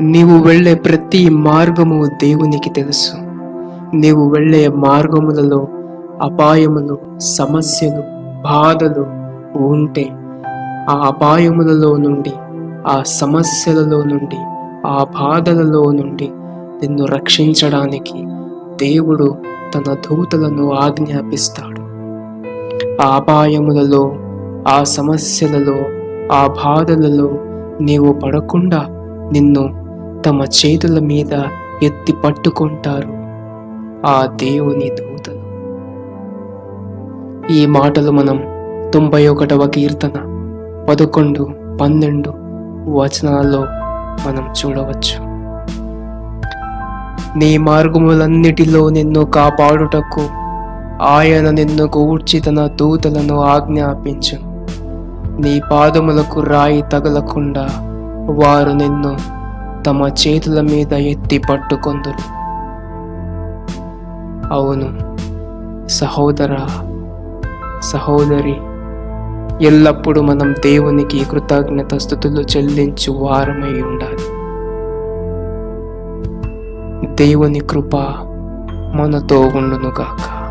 నీవు వెళ్ళే ప్రతి మార్గము దేవునికి తెలుసు. నీవు వెళ్ళే మార్గములలో అపాయములు సమస్యలు బాధలు ఉంటే ఆ అపాయములలో నుండి ఆ సమస్యలలో నుండి ఆ బాధలలో నుండి నిన్ను రక్షించడానికి దేవుడు తన దూతలను ఆజ్ఞాపిస్తాడు. ఆ అపాయములలో ఆ సమస్యలలో ఆ బాధలలో నీవు పడకుండా నిన్ను తమ చేతుల మీద ఎత్తి పట్టుకుంటారు ఆ దేవుని దూతలు. ఈ మాటలు మనం తొంభై ఒకటవ కీర్తన పదకొండు పన్నెండు వచనాల్లో మనం చూడవచ్చు. నీ మార్గములన్నిటిలో నిన్ను కాపాడుటకు ఆయన నిన్ను గూర్చి తన దూతలను ఆజ్ఞాపించు నీ పాదములకు రాయి తగలకుండా వారు నిన్ను తమ చేతుల మీద ఎత్తి పట్టుకొందురు. అవును సహోదర సహోదరి ఎల్లప్పుడూ మనం దేవునికి కృతజ్ఞత స్థుతులు చెల్లించు వారమై ఉండాలి. దేవుని కృప మనతో ఉండునుగాక.